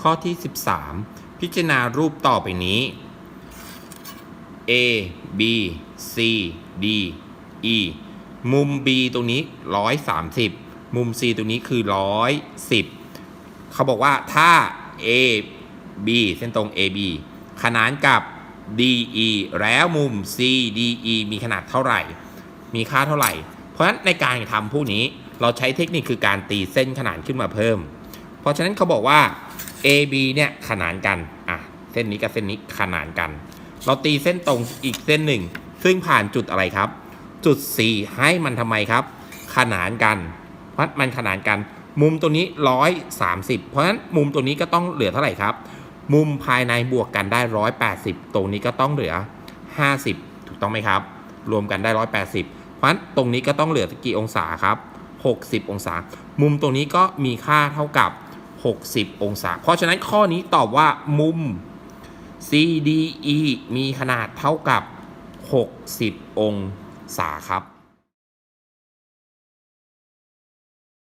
ข้อที่ 13 พิจารณารูปต่อไปนี้ A B C D E มุม B ตรงนี้ 130 มุม C ตรงนี้คือ 110 เขาบอกว่าถ้า A B เส้นตรง AB ขนานกับ DE แล้วมุม CDE มีขนาดเท่าไหร่ มีค่าเท่าไหร่ เพราะฉะนั้นในการทำผู้นี้เราใช้เทคนิคคือการตีเส้นขนานขึ้นมาเพิ่ม เพราะฉะนั้นเขาบอกว่า AB เนี่ยขนานกันอะเส้นนี้กับเส้นนี้ขนานกัน เราตีเส้นตรงอีกเส้นหนึ่ง ซึ่งผ่านจุดอะไรครับ จุด4ให้มันทำไมครับ ขนานกัน เพราะมันขนานกัน มุมตัวนี้ 130 เพราะฉะนั้นมุมตัวนี้ก็ต้องเหลือเท่าไหร่ครับ มุมภายในบวกกันได้ 180 ตรงนี้ก็ต้องเหลือ 50 ถูกต้องไหมครับ รวมกันได้ 180 เพราะฉะนั้นตรงนี้ก็ต้องเหลือกี่องศาครับ 60 องศา มุมตรงนี้ก็มีค่าเท่ากับ 60 องศา เพราะฉะนั้นข้อนี้ตอบว่ามุม CDE มีขนาดเท่ากับ 60 องศาครับ